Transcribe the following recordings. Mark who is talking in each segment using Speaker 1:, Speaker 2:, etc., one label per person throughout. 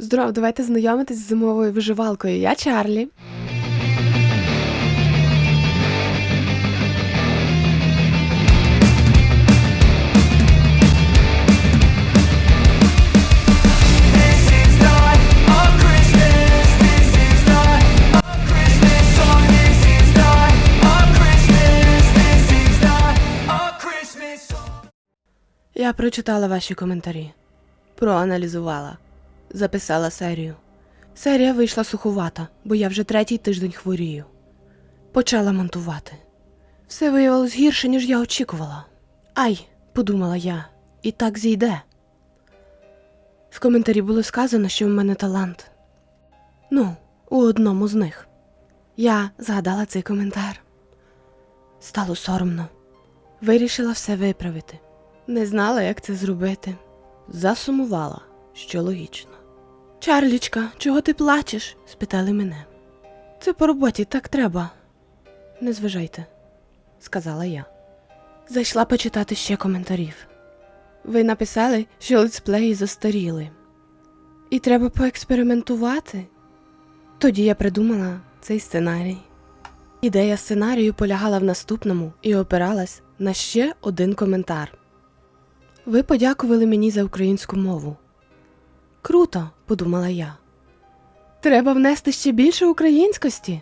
Speaker 1: Здоров, давайте знайомитись з зимовою виживалкою. Я Чарлі. Я прочитала ваші коментарі, проаналізувала, записала серію. Серія вийшла суховата, бо я вже третій тиждень хворію. Почала монтувати. Все виявилось гірше, ніж я очікувала. Ай, подумала я, і так зійде. В коментарі було сказано, що в мене талант. Ну, у одному з них. Я згадала цей коментар. Стало соромно. Вирішила все виправити. Не знала, як це зробити. Засумувала, що логічно. Чарлічка, чого ти плачеш? спитали мене. Це по роботі так треба. Не зважайте, сказала я. Зайшла почитати ще коментарів. Ви написали, що летсплеї застаріли. І треба поекспериментувати. Тоді я придумала цей сценарій. Ідея сценарію полягала в наступному і опиралась на ще один коментар. Ви подякували мені за українську мову. Круто, подумала я. Треба внести ще більше українськості,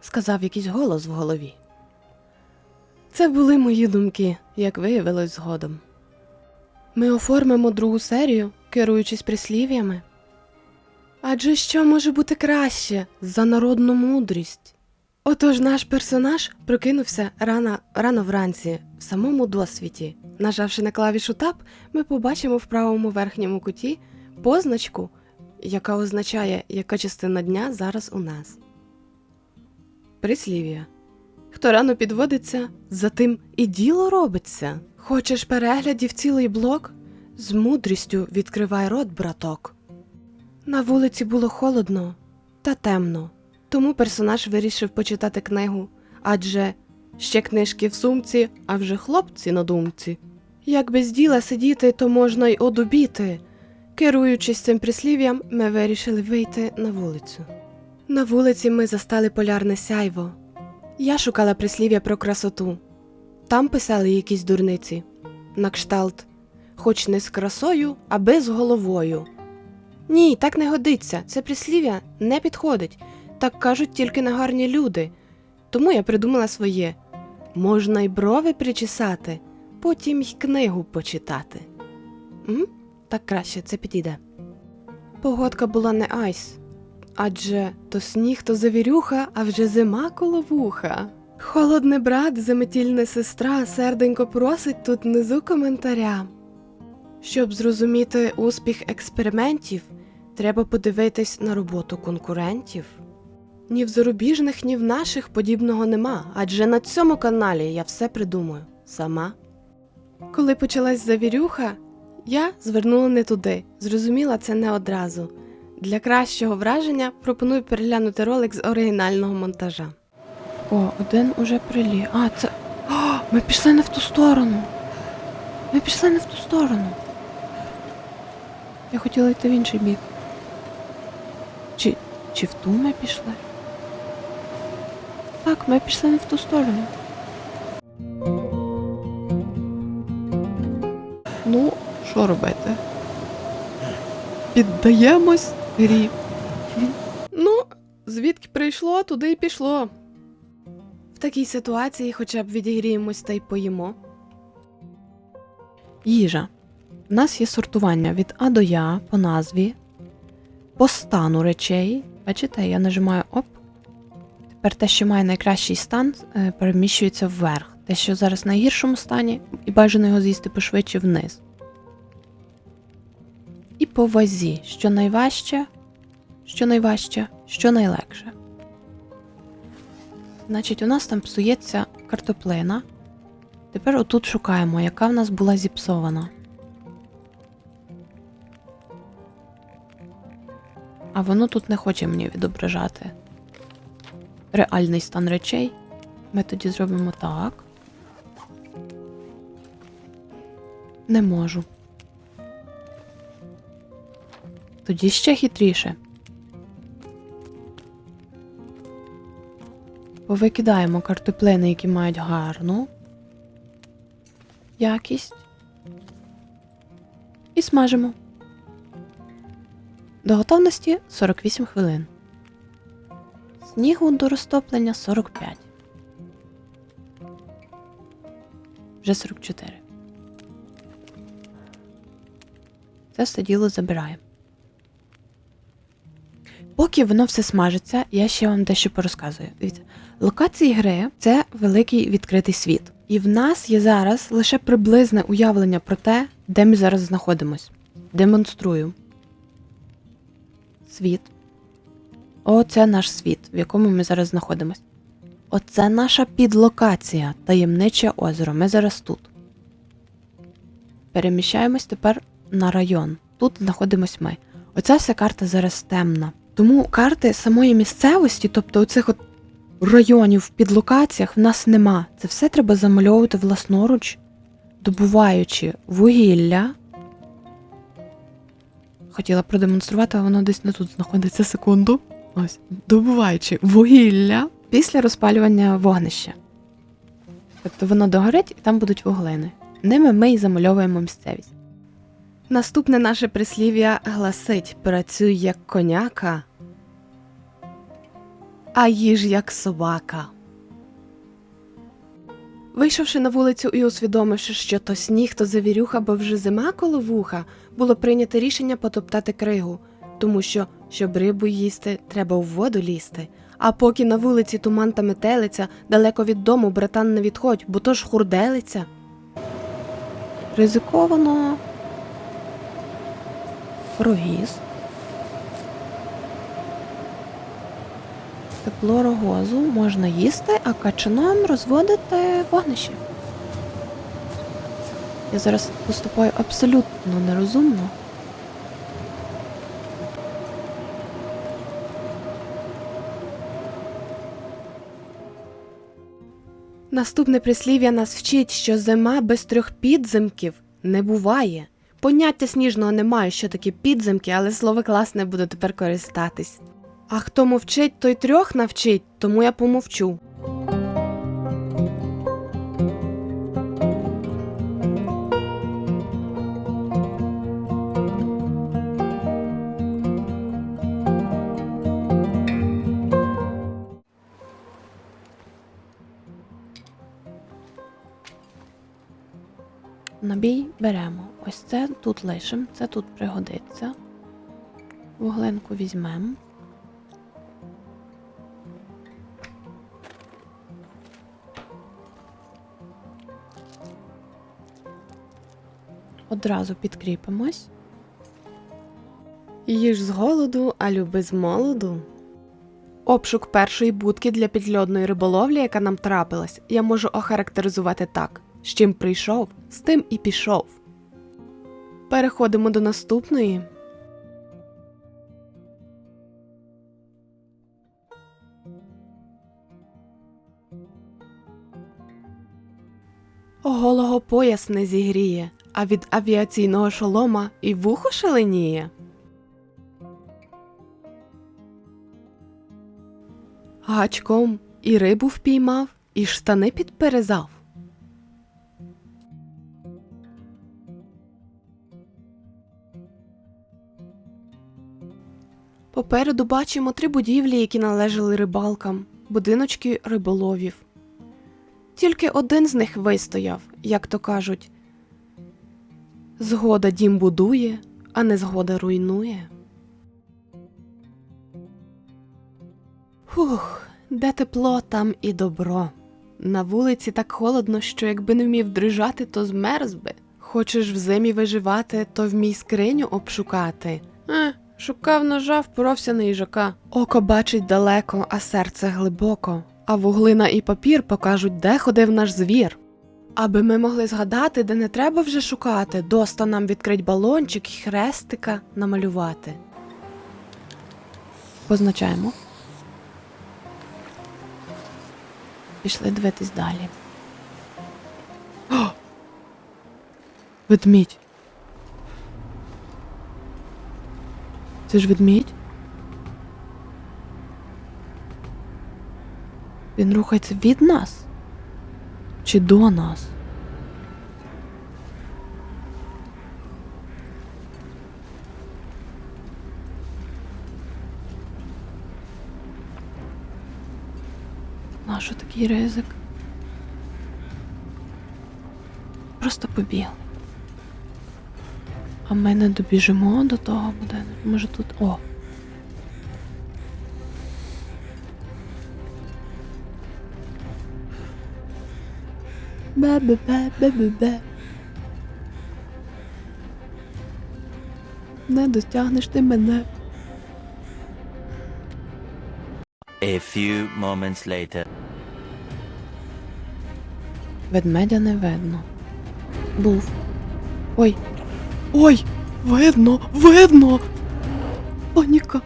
Speaker 1: сказав якийсь голос в голові. Це були мої думки, як виявилось згодом. Ми оформимо другу серію, керуючись прислів'ями. Адже що може бути краще за народну мудрість? Отож наш персонаж прокинувся рано, рано вранці, в самому досвіті. Нажавши на клавішу Tab, ми побачимо в правому верхньому куті позначку, яка означає, яка частина дня зараз у нас. Прислів'я. Хто рано підводиться, за тим і діло робиться. Хочеш переглядів цілий блок? З мудрістю відкривай рот, браток. На вулиці було холодно та темно, тому персонаж вирішив почитати книгу, адже ще книжки в сумці, а вже хлопці на думці. Як без діла сидіти, то можна й одубіти. Керуючись цим прислів'ям, ми вирішили вийти на вулицю. На вулиці ми застали полярне сяйво. Я шукала прислів'я про красоту. Там писали якісь дурниці. На кшталт, хоч не з красою, аби з головою. Ні, так не годиться. Це прислів'я не підходить. Так кажуть тільки негарні люди. Тому я придумала своє. Можна й брови причесати, потім й книгу почитати. М? Так краще, це підійде. Погодка була не айс, адже то сніг, то завірюха, а вже зима коло вуха. Холодний брат, заметільна сестра, серденько просить тут внизу коментаря. Щоб зрозуміти успіх експериментів, треба подивитись на роботу конкурентів. Ні в зарубіжних, ні в наших подібного нема, адже на цьому каналі я все придумаю сама. Коли почалась завірюха, я звернула не туди, зрозуміла це не одразу. Для кращого враження пропоную переглянути ролик з оригінального монтажа. О, один уже прилі. А, це. О, ми пішли не в ту сторону. Ми пішли не в ту сторону. Я хотіла йти в інший бік. Чи, чи в ту ми пішли? Так, ми пішли не в ту сторону. Ну, що робити? Піддаємось грі. Ну, звідки прийшло, туди й пішло. В такій ситуації хоча б відігріємось та й поїмо. Їжа. У нас є сортування від А до Я по назві, по стану речей. Бачите, я нажимаю оп. Тепер те, що має найкращий стан, е, переміщується вверх. Те, що зараз в найгіршому стані, і бажано його з'їсти пошвидше вниз. По вазі, що найважче, що найважче, що найлегше. Значить, у нас там псується картоплина. Тепер отут шукаємо, яка в нас була зіпсована. А воно тут не хоче мені відображати реальний стан речей. Ми тоді зробимо так. Не можу. Тоді ще хитріше. Повикидаємо картоплини, які мають гарну якість. І смажимо. До готовності 48 хвилин. Снігу до розтоплення 45. Вже 44. Це все діло забираємо. Поки воно все смажиться, я ще вам дещо порозказую. Дивіться, локації гри це великий відкритий світ. І в нас є зараз лише приблизне уявлення про те, де ми зараз знаходимось. Демонструю. Світ. Оце наш світ, в якому ми зараз знаходимось. Оце наша підлокація, таємниче озеро. Ми зараз тут. Переміщаємось тепер на район. Тут знаходимось ми. Оця вся карта зараз темна. Тому карти самої місцевості, тобто оцих от районів в підлокаціях, в нас нема. Це все треба замальовувати власноруч, добуваючи вугілля. Хотіла продемонструвати, а воно десь не тут знаходиться секунду. Ось, добуваючи вугілля після розпалювання вогнища. Тобто воно догорить і там будуть вуглини. Ними ми й замальовуємо місцевість. Наступне наше прислів'я гласить: працюй як коняка, а їж як собака. Вийшовши на вулицю і усвідомивши, що то сніг, то завірюха, бо вже зима коло вуха, було прийнято рішення потоптати кригу, тому що, щоб рибу їсти, треба в воду лізти. А поки на вулиці туман та метелиця, далеко від дому, братан, не відходь, бо то ж хурделиця. Ризиковано. Рогіз. Тепло рогозу можна їсти, а качаном розводити вогнище. Я зараз поступаю абсолютно нерозумно. Наступне прислів'я нас вчить, що зима без трьох підземків не буває. Поняття сніжного немає, що таке підземки, але слово класне буду тепер користатись. А хто мовчить, той трьох навчить, тому я помовчу. Набій беремо. Ось це тут лишимо, це тут пригодиться. Вугленку візьмемо. Одразу підкріпимось. Їж з голоду, а люби з молоду. Обшук першої будки для підльодної риболовлі, яка нам трапилась, я можу охарактеризувати так: з чим прийшов, з тим і пішов. Переходимо до наступної. Голого пояс не зігріє, а від авіаційного шолома і вухо шаленіє. Гачком і рибу впіймав, і штани підперезав. Попереду бачимо три будівлі, які належали рибалкам, будиночки риболовів. Тільки один з них вистояв, як то кажуть. Згода дім будує, а не згода руйнує. Фух, де тепло, там і добро. На вулиці так холодно, що якби не вмів дрижати, то змерз би. Хочеш в зимі виживати, то вмій скриню обшукати. Е, шукав ножа, впоровся на їжака. Око бачить далеко, а серце глибоко. А вуглина і папір покажуть, де ходив наш звір. Аби ми могли згадати, де не треба вже шукати, доста нам відкрить балончик і хрестика намалювати. Позначаємо. Пішли дивитись далі. О! Ведмідь.
Speaker 2: Це ж ведмідь? Він рухається від нас? Чи до нас? Нащо такий ризик? Просто побіг. А ми не добіжимо до того будинку. Може тут. О. Бе-бе-бе-бе-бе-бе. Не дотягнеш ти мене.
Speaker 3: A few moments later.
Speaker 2: Ведмедя не видно. Був. Ой. Ой! Видно! Видно! Паніка.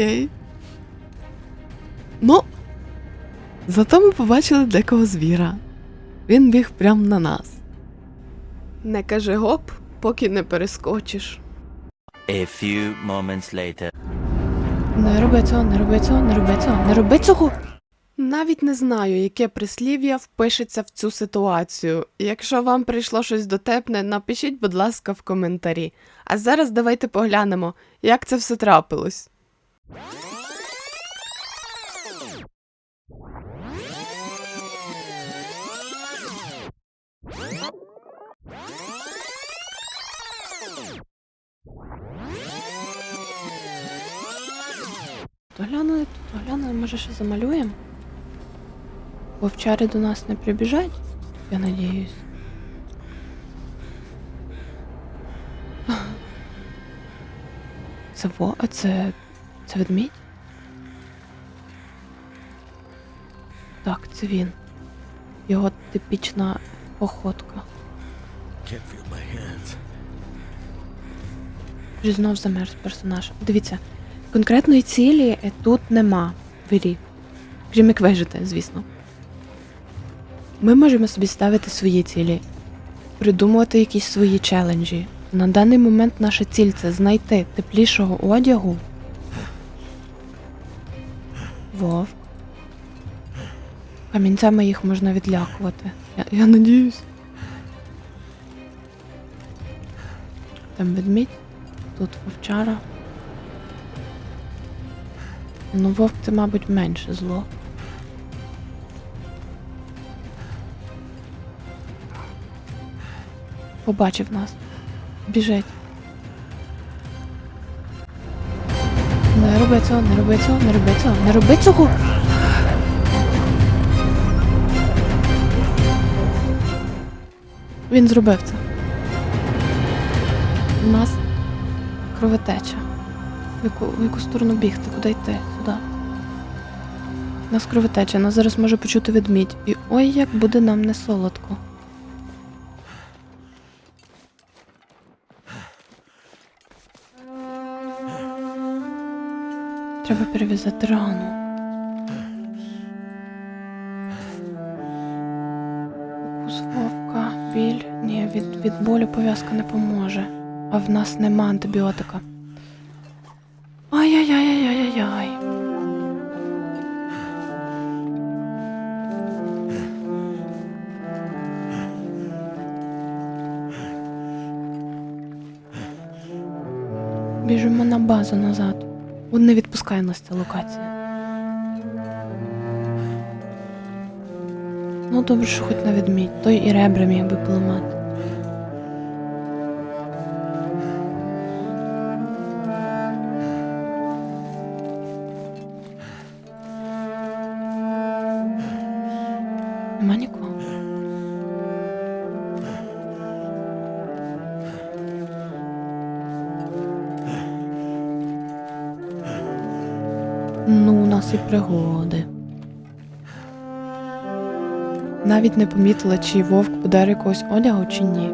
Speaker 2: Окей. Ну. Зато ми побачили декого звіра. Він біг прямо на нас. Не кажи гоп, поки не перескочиш.
Speaker 3: A few moments later.
Speaker 2: Не роби цього, не роби цього, не роби цього, не роби цього. Навіть не знаю, яке прислів'я впишеться в цю ситуацію. Якщо вам прийшло щось дотепне, напишіть, будь ласка, в коментарі. А зараз давайте поглянемо, як це все трапилось. То глянули, то глянули, може ще замалюємо? Вовчари до нас не прибіжать, я надіюсь. Це во, а це. Це ведмідь? Так, це він. Його типічна походка. Вже знов замерз персонаж. Дивіться, конкретної цілі тут нема в грі. Крім як вижити, звісно. Ми можемо собі ставити свої цілі, придумувати якісь свої челенджі. На даний момент наша ціль це знайти теплішого одягу. Вовк. Камінцями їх можна відлякувати. Я, я надіюсь. Там ведмідь. Тут вовчара. Ну, вовк це, мабуть, менше зло. Побачив нас. Біжить. Роби цього, не роби цього, не роби цього, не роби цього. Він зробив це. У нас кровотеча. В яку, в яку сторону бігти? Куди йти? Сюди. У нас кровотеча, нас зараз може почути ведмідь. І ой, як буде нам не солодко. Треба перев'язати рану. Укус вовка, біль. Ні, від, від болю пов'язка не поможе. А в нас нема антибіотика. Ай-яй-яй-яй-яй-яй. Біжимо на базу назад. Он не відпускає нас ця локація. Ну добре, що хоч на відмідь, той і ребра міг би поламати. Пригоди. Навіть не помітила, чи вовк подарив якогось одягу, чи ні.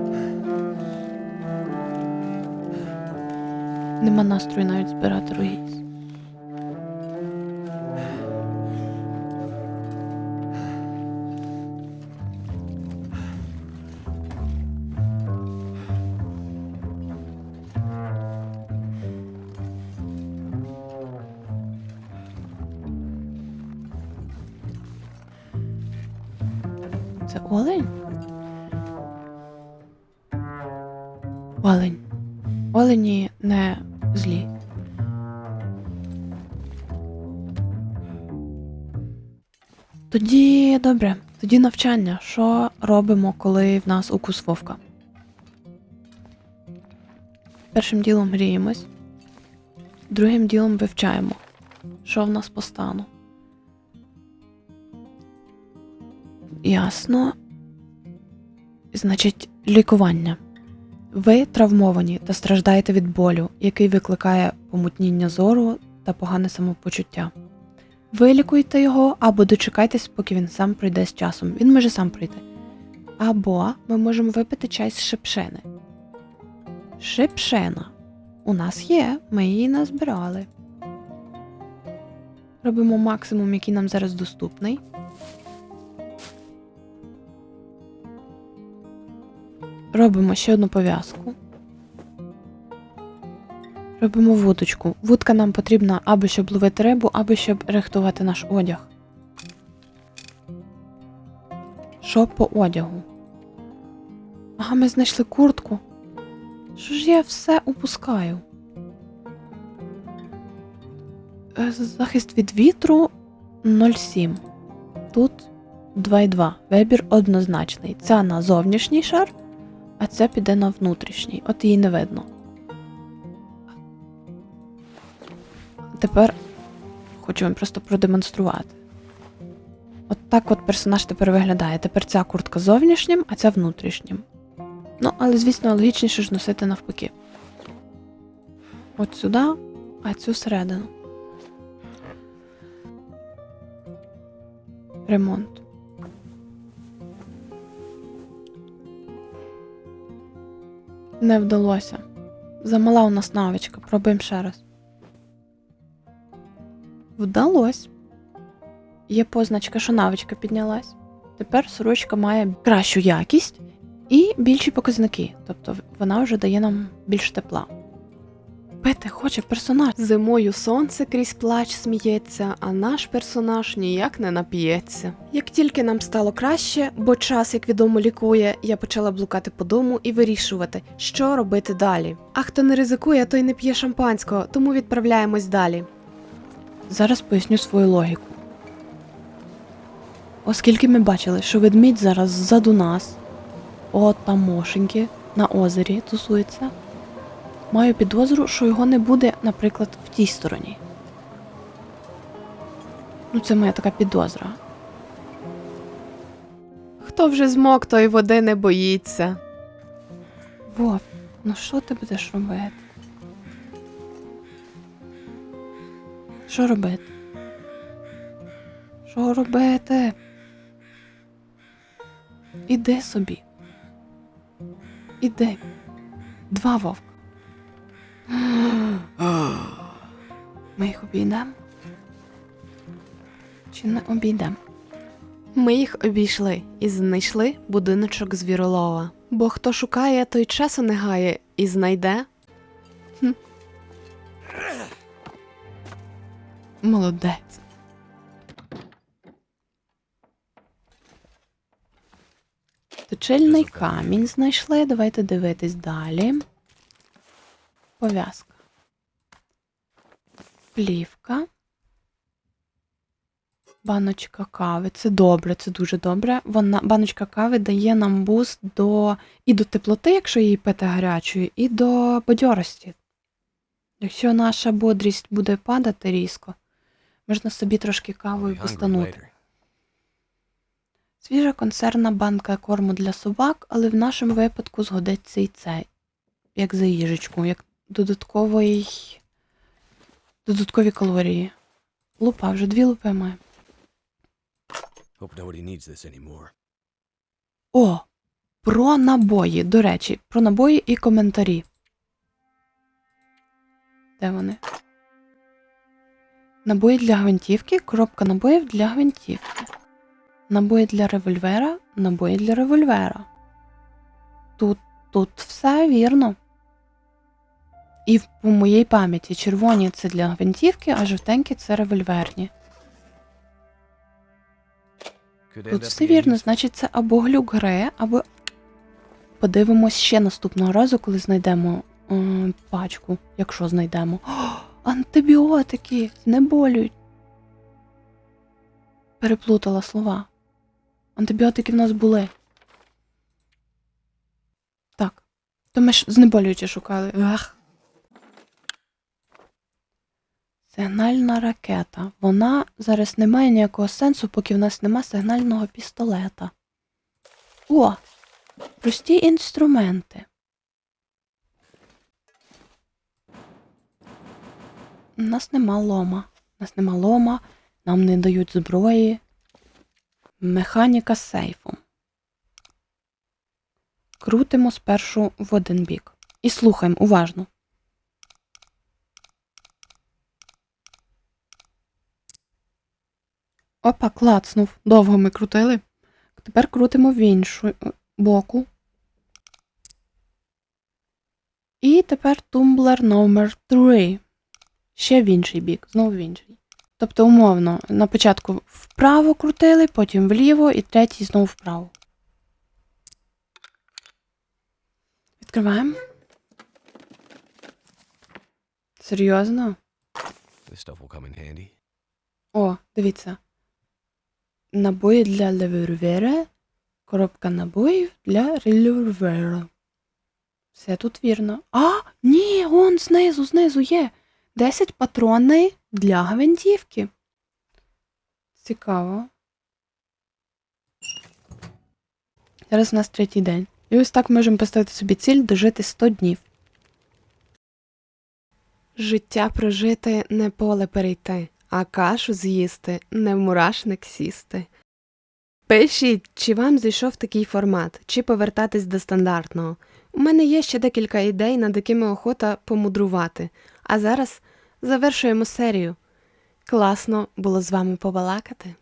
Speaker 2: Нема настрою навіть збирати рогіз. Добре, тоді навчання. Що робимо, коли в нас укус вовка? Першим ділом гріємось, другим ділом вивчаємо, що в нас по стану. Ясно. Значить, лікування. Ви травмовані та страждаєте від болю, який викликає помутніння зору та погане самопочуття. Вилікуйте його або дочекайтесь, поки він сам прийде з часом. Він може сам прийти. Або ми можемо випити чай з шипшени. Шипшена. У нас є, ми її назбирали. Робимо максимум, який нам зараз доступний. Робимо ще одну пов'язку. Робимо вудочку. Вудка нам потрібна або щоб ловити рибу, або щоб рихтувати наш одяг. Що по одягу? Ага, ми знайшли куртку. Що ж я все упускаю? Е, Захист від вітру 0,7. Тут 2,2. Вибір однозначний. Ця на зовнішній шар, а ця піде на внутрішній. От її не видно. Тепер хочу вам просто продемонструвати. От так от персонаж тепер виглядає. Тепер ця куртка зовнішнім, а ця внутрішнім. Ну, але, звісно, логічніше ж носити навпаки. От сюди, а цю всередину. Ремонт. Не вдалося. Замала у нас навичка. Пробуємо ще раз. Вдалось. Є позначка, що навичка піднялась. Тепер сорочка має кращу якість і більші показники. Тобто вона вже дає нам більш тепла. Пити хоче персонаж. Зимою сонце крізь плач сміється, а наш персонаж ніяк не нап'ється. Як тільки нам стало краще, бо час, як відомо, лікує, я почала блукати по дому і вирішувати, що робити далі. А хто не ризикує, той не п'є шампанського, тому відправляємось далі. Зараз поясню свою логіку. Оскільки ми бачили, що ведмідь зараз ззаду нас, от там мошеньки на озері тусується, маю підозру, що його не буде, наприклад, в тій стороні. Ну, це моя така підозра. Хто вже змок, той води не боїться. Вов, ну що ти будеш робити? Що робити? Що робити? Іди собі. Іди. Два вовка. Ми їх обійдемо? Чи не обійдемо? Ми їх обійшли і знайшли будиночок звіролова. Бо хто шукає, той часу не гає і знайде. Молодець. Точильний камінь знайшли. Давайте дивитись далі. Пов'язка. Плівка. Баночка кави. Це добре, це дуже добре. Вона, баночка кави дає нам буст до, і до теплоти, якщо її пити гарячою, і до бадьорості. Якщо наша бодрість буде падати різко, можна собі трошки кавою постанути. Свіжа консервна банка корму для собак, але в нашому випадку згодиться і це, як за їжечку, як додатковий, додаткові калорії. Лупа, вже дві лупи має. О! Про набої. До речі, про набої і коментарі. Де вони? Набої для гвинтівки, коробка набоїв для гвинтівки. Набої для револьвера, набої для револьвера. Тут, тут все вірно. І в- по моїй пам'яті червоні це для гвинтівки, а жовтенькі це револьверні. Тут все вірно, значить, це або глюк гри, або. Подивимось ще наступного разу, коли знайдемо м, пачку, якщо знайдемо. О, антибіотики знеболюють. Переплутала слова. Антибіотики в нас були. Так. То ми ж знеболюючі шукали. Ах. Сигнальна ракета. Вона зараз не має ніякого сенсу, поки в нас нема сигнального пістолета. О! Прості інструменти. У нас нема лома. Нас нема лома, нам не дають зброї. Механіка з сейфом. Крутимо спершу в один бік. І слухаємо уважно. Опа, клацнув. Довго ми крутили. Тепер крутимо в іншу боку. І тепер тумблер номер 3. Ще в інший бік, знову в інший. Тобто, умовно, на початку вправо крутили, потім вліво і третій знову вправо. Відкриваємо. Серйозно?
Speaker 4: This stuff will come in handy.
Speaker 2: О, дивіться. Набої для револьвера, коробка набоїв для револьвера. Все тут вірно. А, ні, он знизу, знизу є. 10 патронів для гвинтівки. Цікаво. Зараз у нас третій день. І ось так можемо поставити собі ціль дожити 100 днів.
Speaker 1: Життя прожити не поле перейти, а кашу з'їсти, не в мурашник сісти. Пишіть, чи вам зайшов такий формат, чи повертатись до стандартного. У мене є ще декілька ідей, над якими охота помудрувати. А зараз завершуємо серію. Класно було з вами побалакати.